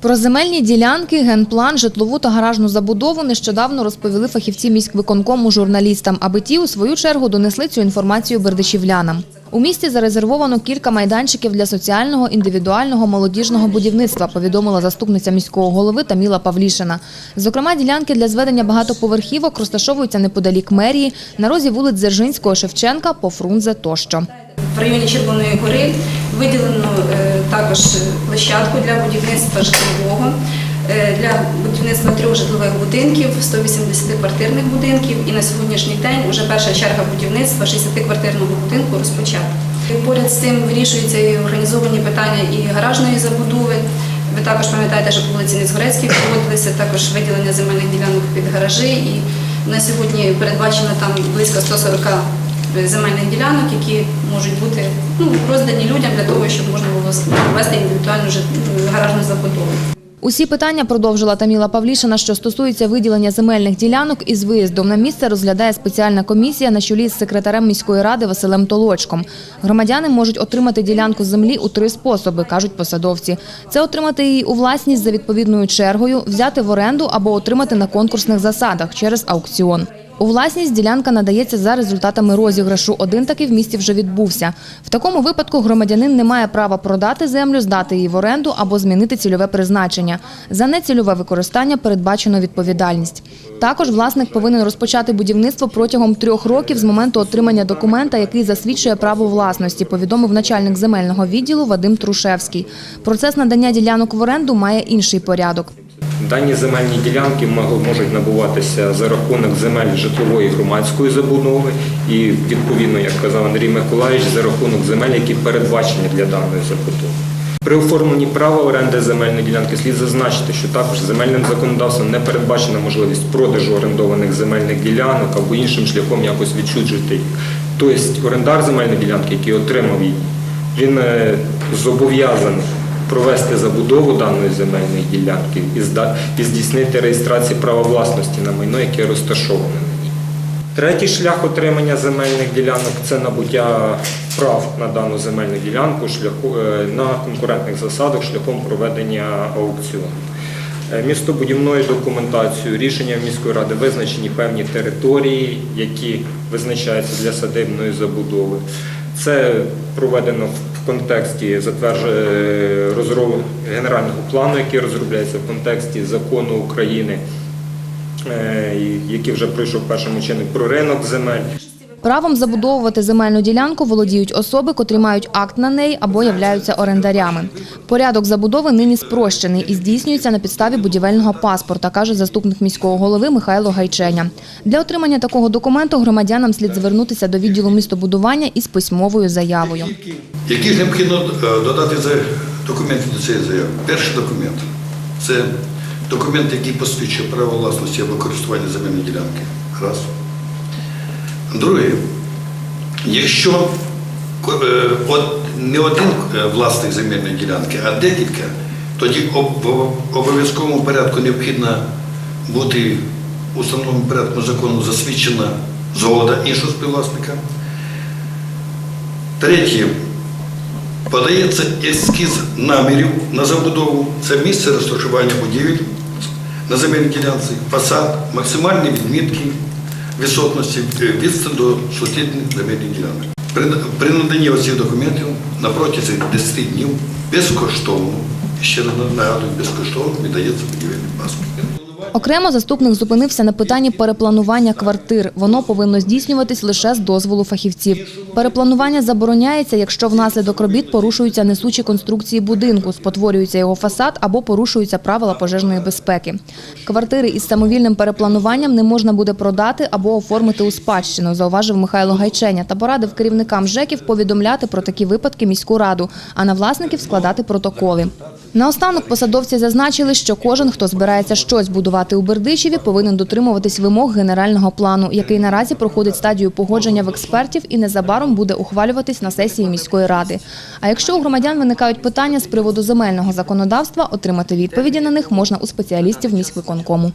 Про земельні ділянки, генплан, житлову та гаражну забудову нещодавно розповіли фахівці міськвиконкому журналістам, аби ті, у свою чергу, донесли цю інформацію бердичівлянам. У місті зарезервовано кілька майданчиків для соціального, індивідуального, молодіжного будівництва, повідомила заступниця міського голови Таміла Павлішина. Зокрема, ділянки для зведення багатоповерхівок розташовуються неподалік мерії, на розі вулиць Дзержинського, Шевченка, по Фрунзе тощо. В районі Червоної гори виділено е, також площадку для будівництва житлового, е, для будівництва трьох житлових будинків, 180-квартирних будинків. І на сьогоднішній день вже перша черга будівництва 60-квартирного будинку розпочата. Поряд з цим вирішуються і організовані питання і гаражної забудови. Ви також пам'ятаєте, що по вулиці Низгорецькій проводилися також виділення земельних ділянок під гаражі. І на сьогодні передбачено там близько 140 земельних ділянок, які можуть бути ну, роздані людям для того, щоб можна було ввести індивідуальну жит- гаражну забудову. Усі питання продовжила Таміла Павлішина, що стосуються виділення земельних ділянок із виїздом на місце розглядає спеціальна комісія на чолі з секретарем міської ради Василем Толочком. Громадяни можуть отримати ділянку землі у три способи, кажуть посадовці. Це отримати її у власність за відповідною чергою, взяти в оренду або отримати на конкурсних засадах через аукціон. У власність ділянка надається за результатами розіграшу. Один такий в місті вже відбувся. В такому випадку громадянин не має права продати землю, здати її в оренду або змінити цільове призначення. За нецільове використання передбачено відповідальність. Також власник повинен розпочати будівництво протягом трьох років з моменту отримання документа, який засвідчує право власності, повідомив начальник земельного відділу Вадим Трушевський. Процес надання ділянок в оренду має інший порядок. Дані земельні ділянки можуть набуватися за рахунок земель житлової громадської забудови і, відповідно, як казав Андрій Миколаївич, за рахунок земель, які передбачені для даної забудови. При оформленні права оренди земельної ділянки слід зазначити, що також земельним законодавством не передбачена можливість продажу орендованих земельних ділянок або іншим шляхом якось відчуджити їх. Тобто орендар земельної ділянки, який отримав її, він е, зобов'язаний провести забудову даної земельної ділянки і здійснити реєстрацію права власності на майно, яке розташоване на ній. Третій шлях отримання земельних ділянок це набуття прав на дану земельну ділянку е, на конкурентних засадах шляхом проведення аукціону. Е, Містобудівною документацією рішенням міської ради визначені певні території, які визначаються для садибної забудови. Це проведено в контексті генерального плану, який розробляється в контексті закону України, е, який вже пройшов першому чині про ринок земель. Правом забудовувати земельну ділянку володіють особи, котрі мають акт на неї або являються орендарями. Порядок забудови нині спрощений і здійснюється на підставі будівельного паспорта, каже заступник міського голови Михайло Гайченя. Для отримання такого документу громадянам слід звернутися до відділу містобудування із письмовою заявою. Які ж необхідно е, додати документи до цієї заяви? Перший документ це документ, який посвідчує право власності або користування земельної ділянки. Раз. Друге, якщо е, от не один е, власник земельної ділянки, а декілька, тоді в обов'язковому порядку необхідно бути у встановленому порядку закону засвідчена згода іншого співвласника. Третє. Подається ескіз намірів на забудову. Це місце розташування будівель на земельній ділянці, фасад, максимальні відмітки висотності, е, відстань до сусідніх земельних ділянок. При, наданні оцих документів на протязі 10 днів безкоштовно, ще раз нагадую, безкоштовно віддається будівельний паспорт. Окремо заступник зупинився на питанні перепланування квартир. Воно повинно здійснюватись лише з дозволу фахівців. Перепланування забороняється, якщо внаслідок робіт порушуються несучі конструкції будинку, спотворюється його фасад або порушуються правила пожежної безпеки. Квартири із самовільним переплануванням не можна буде продати або оформити у спадщину, зауважив Михайло Гайченя та порадив керівникам ЖЕКів повідомляти про такі випадки міську раду, а на власників складати протоколи. Наостанок посадовці зазначили, що кожен, хто збирається щось будувати у Бердичеві, повинен дотримуватись вимог генерального плану, який наразі проходить стадію погодження в експертів і незабаром буде ухвалюватись на сесії міської ради. А якщо у громадян виникають питання з приводу земельного законодавства, отримати відповіді на них можна у спеціалістів міськвиконкому.